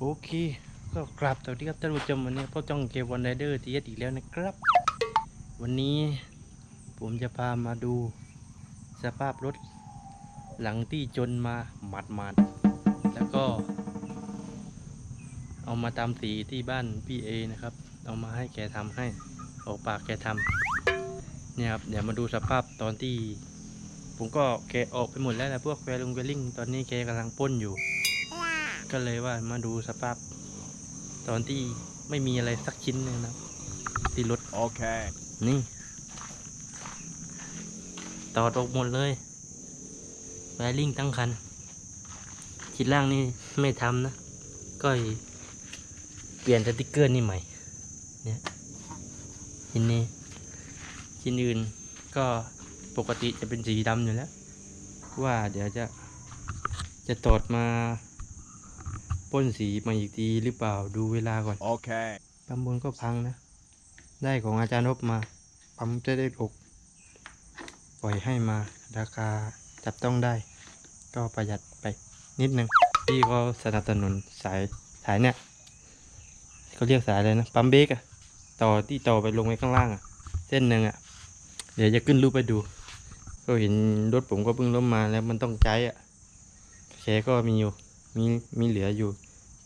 โอเค ก็กราบสวัสดีครับท่านผู้ชมวันนี้พวกจ้องเกวันไรเดอร์ทีเอสอีกแล้วนะครับ วันนี้ผมจะพามาดูสภาพรถหลังที่จนมาหมัดหมัดๆแล้วก็ เอามาตามสีที่บ้านพี่เอนะครับ เอามาให้แกทำให้ออกปากแกทำเนี่ยครับเดี๋ยวมาดูสภาพตอนที่ ผมก็แกออกไปหมดแล้วนะพวกแวลุงเวลิงตอนนี้แกกำลังป้นอยู่ ก็เลยว่ามาดูสภาพ ตอนที่ไม่มีอะไรสักชิ้นเลยนะที่รถ Okay. นี่ต่อตกหมดเลยแวลิงตั้งคันชิ้นล่างนี่ไม่ทำนะ ก็เปลี่ยนสติกเกอร์นี่ใหม่ เนี่ยชิ้นนี้ชิ้นอื่นก็ปกติจะเป็นสีดำอยู่แล้ว ว่าเดี๋ยวจะจะตอดมา พ่นสีมาอีกทีหรือเปล่าดูเวลาก่อน Okay. ปั๊มบนก็พังนะ ได้ของอาจารย์นบมา ปั๊มจะได้หกปล่อยให้มาราคาจับต้องได้ ก็ประหยัดไปนิดนึงพี่ก็สนับสนุนสายสายเนี่ยเขาเรียกสายอะไรนะปั๊มเบรกอะต่อที่ต่อไปลงไปข้างล่างอะเส้นหนึ่งอะเดี๋ยวจะขึ้นรูปไปดู ก็เห็นรถผมก็เพิ่งล้มมาแล้วมันต้องใช้อะแกก็มีอยู่ มีมีเหลืออยู่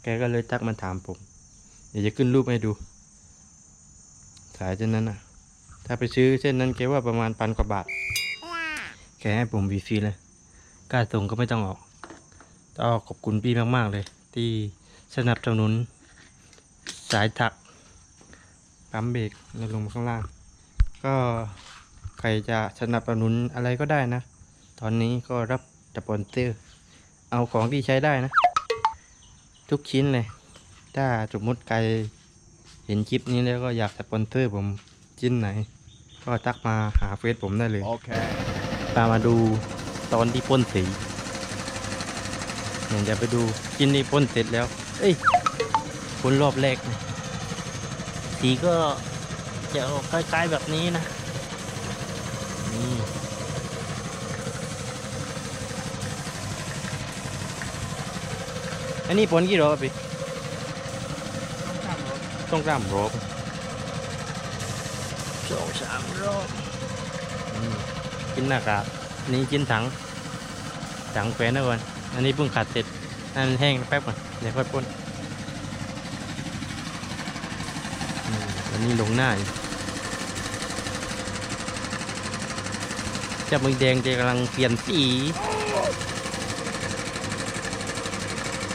แกก็เลยทักมาถามผม เดี๋ยวจะขึ้นรูปให้ดูสายเส้นนั้นนะถ้าไปซื้อเส้นนั้นแกว่าประมาณพันกว่าบาท แกให้ผมวีซีเลยกล้าส่งก็ไม่ต้องออกก็ขอบคุณพี่มากๆเลย ที่สนับสนุน สายถักปั๊มเบรกแล้วลงมาข้างล่าง ก็ใครจะสนับสนุนอะไรก็ได้นะ ตอนนี้ก็รับสปอนเซอร์ เอาของที่ใช้ได้นะ ทุกชิ้นเลย ถ้าสมมุติใครเห็นคลิปนี้แล้วก็อยากสปอนเซอร์ผมชิ้นไหน ก็ทักมาหาเฟซผมได้เลย Okay. ตามมาดูตอนที่พ่นสีเนี่ยจะไปดูชิ้นที่พ่นเสร็จแล้ว เอ้ยพ่นรอบแรกนะสีก็จะออกคล้ายๆแบบนี้นะนี่ อันนี้พ่นกี่รอบพี่ต้องสามรอบสองสามรอบอืมชิ้นหน้ากากอันนี้ชิ้นถัง ถังแขวนนะก่อน อันนี้เพิ่งขัดเสร็จ อันนแห้งแป๊บก่อน เดี๋ยวค่อยพ่นอืมอันนี้ลงหน้าอยู่เจับมือแดงจะกำลังเปลี่ยนสี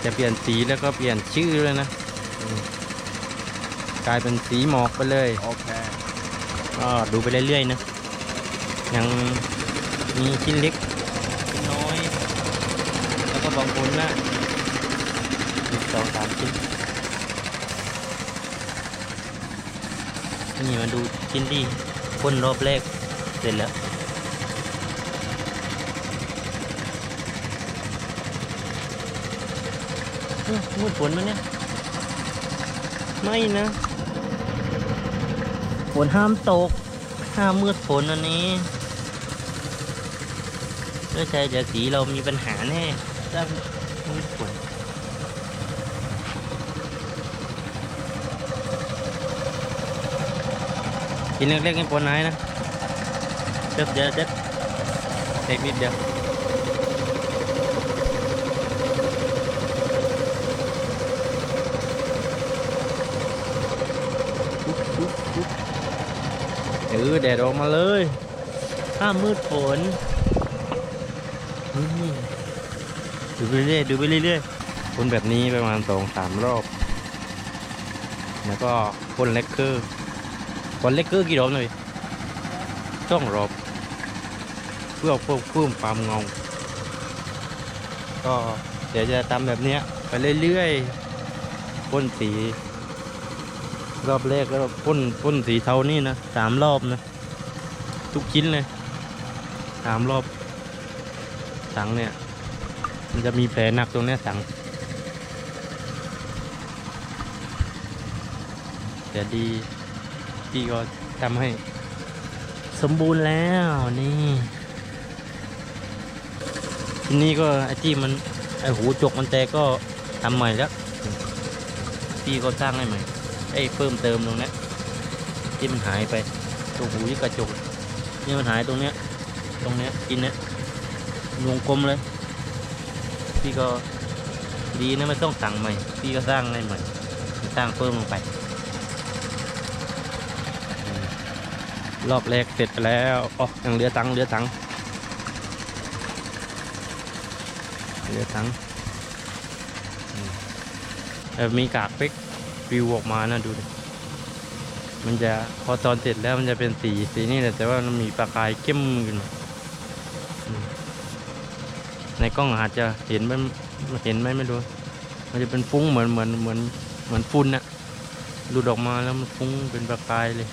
จะเปลี่ยนสีแล้วก็เปลี่ยนชื่อเลยนะอืมกลายเป็นสีหมอกไปเลย Okay. ก็ดูไปเรื่อยๆนะ ยังมีชิ้นเล็กชิ้นน้อย แล้วก็บางคนนะอีกสองสามชิ้นนี่มาดูชิ้นที่พ่นรอบแรกเสร็จแล้ว เอ้ย มืดฝนมั้ยเนี่ย ไม่นะฝนห้ามตก ห้ามมืดฝนอันนี้ไม่ใช่เดี๋ยวสีเรามีปัญหาแน่ถ้ามืดฝนกินเล็กๆให้ปนไหนนะเด็ดเดี๋ยวเด็ดเด็กนิดเดียวอุ๊บอุ๊บอุ๊บ เออแดดออกมาเลยห้ามมืดฝนดูไปเรื่อยๆดูไปเรื่อยๆพ่นแบบนี้ประมาณสองสามรอบ แล้วก็พ่นเล็กเกอร์พ่นเล็กเกอร์กี่รอบหน่อยต้องรอบ เพื่อเพิ่มเพิ่มความเงาก็เดี๋ยวจะทำแบบนี้ไปเรื่อยๆพ่นสี รอบแรกก็พ่นพ่นสีเทานี่นะสามรอบนะ ทุกชิ้นเลยสามรอบสังเนี่ย มันจะมีแผลหนักตรงเนี้ยสังแต่ดีพี่ก็ทำให้ สมบูรณ์แล้วนี่ทีนี้ก็ไอ้ที่มันไอ้หูจกมันแตกก็ทำใหม่แล้วพี่ก็สร้างให้ใหม่ ไอ้เพิ่มเติมตรงนี้ที่มันหายไปตรงหูที่กระจกนี่มันหายตรงเนี้ย ตรงเนี้ยกินเนี้ยวงกลมเลย พี่ก็ดีนะไม่ต้องสั่งใหม่ พี่ก็สร้างให้ใหม่สร้างเพิ่มลงไป รอบแรกเสร็จไปแล้วอ๋อยังเหลือตังเหลือตังเหลือตังแต่มีกากเป๊ก ฟิวออกมานะดูดิมันจะพอตอนเสร็จแล้วมันจะเป็นสีสีนี่แหละแต่ว่ามันมีประกายเข้มขึ้นในกล้องอาจจะเห็นมันเห็นไหมไม่รู้มันจะเป็นฟุ้งเหมือนเหมือนเหมือนเหมือนฝุ่นนะหลุดออกมาแล้วมันฟุ้งเป็นประกายเลย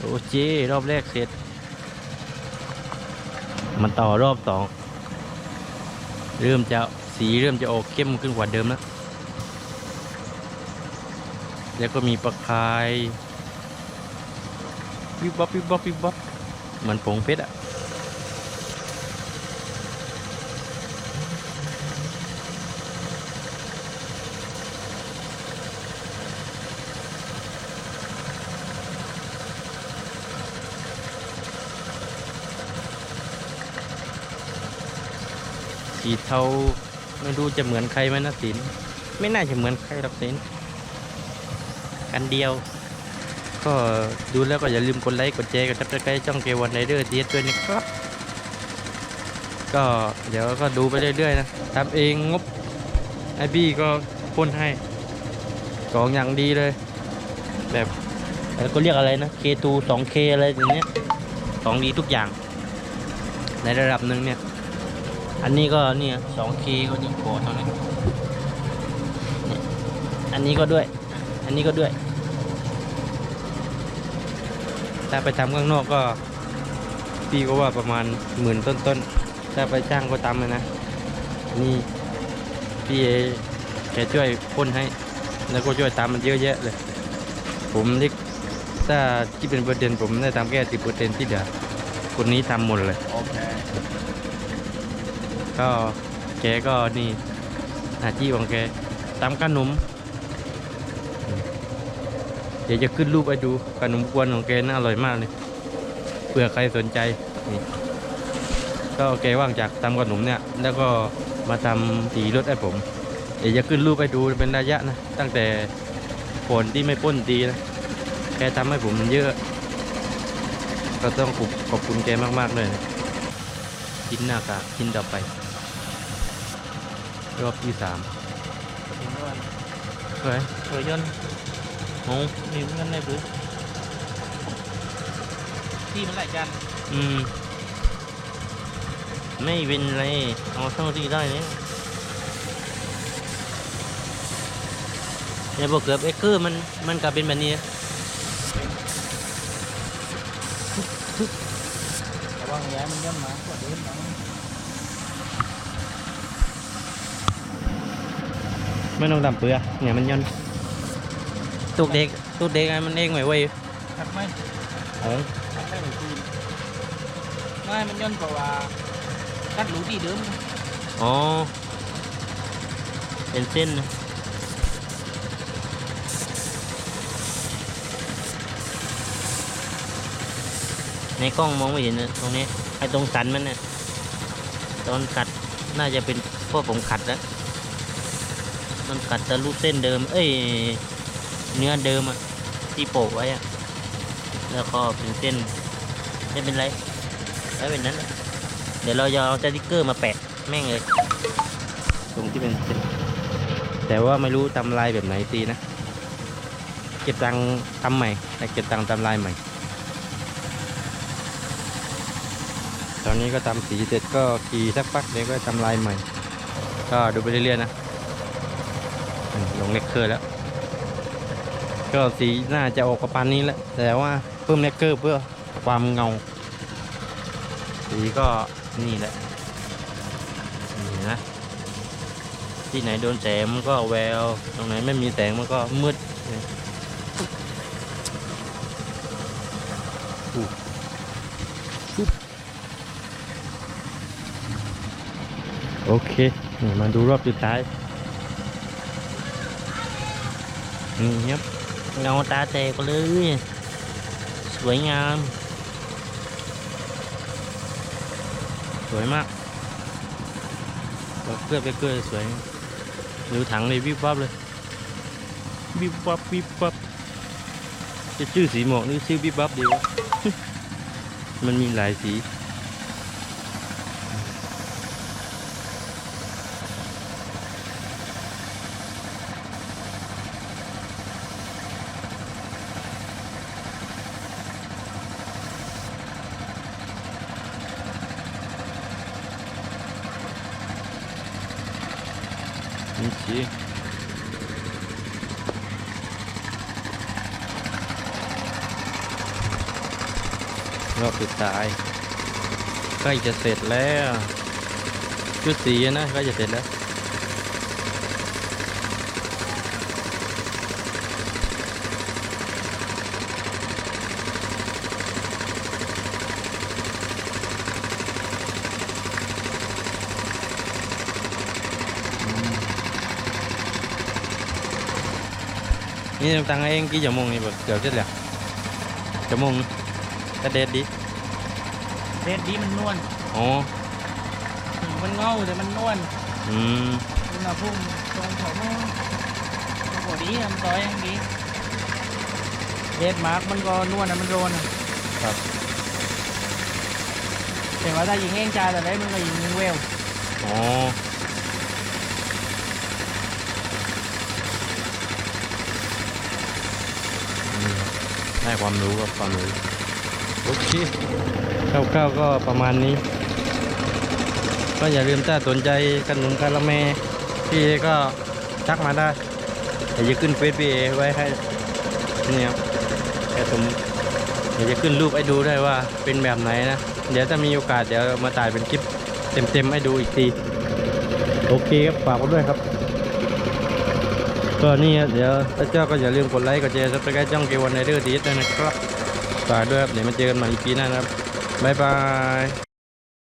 โอเครอบแรกเสร็จ มันต่อรอบสอง เริ่มจะสีเริ่มจะออกเข้มขึ้นกว่าเดิมแล้วแล้วก็มีประคายวิบวับวิบวับวิบวับเหมือนผงเพชรอะ สีเทาไม่รู้จะเหมือนใครไหมนะสินไม่น่าจะเหมือนใครหรอกสินกันเดียว ก็ดูแล้วก็อย่าลืมกดไลค์กดแชร์กดซับสไครต์ช่องเกวันไรเดอร์ทีเอสด้วยนะครับ ก็เดี๋ยวก็ดูไปเรื่อยๆนะทำเองงบไอบี้ก็พ่นให้กองอย่างดีเลย แบบเอ่อก็เรียกอะไรนะ K2 2K อะไรอย่างเงี้ยของดีทุกอย่าง ในระดับหนึ่งเนี่ย อันนี้ก็เนี่ยสองคีก็ดีโกเท่านั้นเนี่ยอันนี้ก็ด้วย อันนี้ก็ด้วย ถ้าไปทำข้างนอกก็พี่ก็ว่าประมาณหมื่นต้นๆ ถ้าไปจ้างก็ตามเลยนะ นี่พี่เอแกช่วยพ่นให้ แล้วก็ช่วยตามมันเยอะแยะเลย ผมนี่ถ้าที่เป็นปร์เซ็นผมได้ทำแค่สิบเปอร์เซ็นที่เหลือคนนี้ทำหมดเลย Okay. ก็แกก็นี่อาชีพของแกตำขนมเดี๋ยวจะขึ้นรูปไปดูขนมกวนของแกน่าอร่อยมากเลยเผื่อใครสนใจนี่ก็แกว่างจากทำขนมเนี่ย แล้วก็มาทำสีรถให้ผม เดี๋ยวจะขึ้นรูปไปดูเป็นระยะนะ ตั้งแต่ฝนที่ไม่ป้นตีนะแกทำให้ผมเยอะ ก็ต้องขอบขอบคุณแกมากๆเลยนะชิ้นหน้ากากชิ้นต่อไป รอบที่สามสวยสวยยนต์โอ้มีเหมือนกันเลยปุ๊ที่มันไหลกันอืม ไม่เป็นไร เอาเท่าที่ได้เนี่ยเนี่ยบอกเกือบเอ็กเกอร์มันมันกลับเป็นแบบนี้ระวังแย้มันย่นมากว่าเดิมนะ ไม่ต้องดำเปลือกเนี่ยมันย่นตุกเด็กตุกเด็กไงมันเองไหมเว้ยหักไหมอ๋อหักไม่หนูคืนไม่มันย่นเพราะว่ากัดรู้ที่เดิมอ๋อเป็นเส้นนะในกล้องมองไม่เห็นนะตรงนี้ไอ้ตรงสันมันเนี่ยตอนขัดน่าจะเป็นพวกผมขัดแล้ว มันขัดทะลุเส้นเดิม เอ้ย เนื้อเดิมอะที่โปะไว้อะแล้วก็เป็นเส้นไม่เป็นไรไม่เป็นนั้นเดี๋ยวเราจะเอาสติ๊กเกอร์มาแปะแม่งเลย ตรงที่เป็นเส้น แต่ว่าไม่รู้ทำลายแบบไหนตีนะ เก็บตังทำใหม่แต่เก็บตังทำลายใหม่ ตอนนี้ก็ทำสีเสร็จก็ขี่สักพักเดี๋ยวก็ทำลายใหม่ ก็ดูไปเรื่อยๆนะ ลงเลคเกอร์แล้ว ก็สีน่าจะออกประมาณนี้แหละ แต่ว่าเพิ่มเลคเกอร์เพื่อความเงา สีก็นี่แหละนี่นะ ที่ไหนโดนแสงมันก็แวว ตรงไหนไม่มีแสงมันก็มืดโอเค นี่มาดูรอบสุดท้าย นี่ครับเงาตาแตกเลย สวยงาม สวยมากเกลือไปเกลือสวยดูถังเลยวิบวับเลยวิบวับวิบวับจะชื่อสีหมอกหรือชื่อวิบวับดีวะมันมีหลายสีีรอบสุดท้ายใกล้จะเสร็จแล้วชุดสีนะใกล้จะเสร็จแล้ว นี่ตังเองกี่ชั่วโมงนี่แบบเกือบเสร็จแล้วชั่วโมงนึงก็เด็ดดีเด็ดดีมันนวลอ๋อถึงมันเงาแต่มันนวลอืมอุณหภูมิตรงของมันพอดีอะมันต่อยอย่างดีเด็ดมาร์กมันก็นวลอะมันโรนอะครับแต่ว่าถ้ายิงแห้งจาแต่ได้มันก็ยิงเวลอ๋อนี่ครับ ได้ความรู้กับความรู้โอเคคร่าวๆก็ประมาณนี้ ก็อย่าลืมถ้าสนใจขนมกาละแมพี่เอก็ทักมาได้เดี๋ยวจะขึ้นเฟซพี่เอไว้ให้นี่ครับแต่ผมเดี๋ยวจะขึ้นรูปให้ดูได้ว่าเป็นแบบไหนนะ เดี๋ยวถ้ามีโอกาสเดี๋ยวมาถ่ายเป็นคลิปเต็มๆให้ดูอีกที โอเคครับฝากไว้ด้วยครับ ก็นี่เดี๋ยวถ้าเจ้าก็อย่าลืมกดไลค์กดแชร์ซับสไครต์ช่องเกวันไนเดอร์ดีด้วยนะครับฝากด้วยครับเดี๋ยวมาเจอกันใหม่อีพีหน้านะครับบ๊ายบาย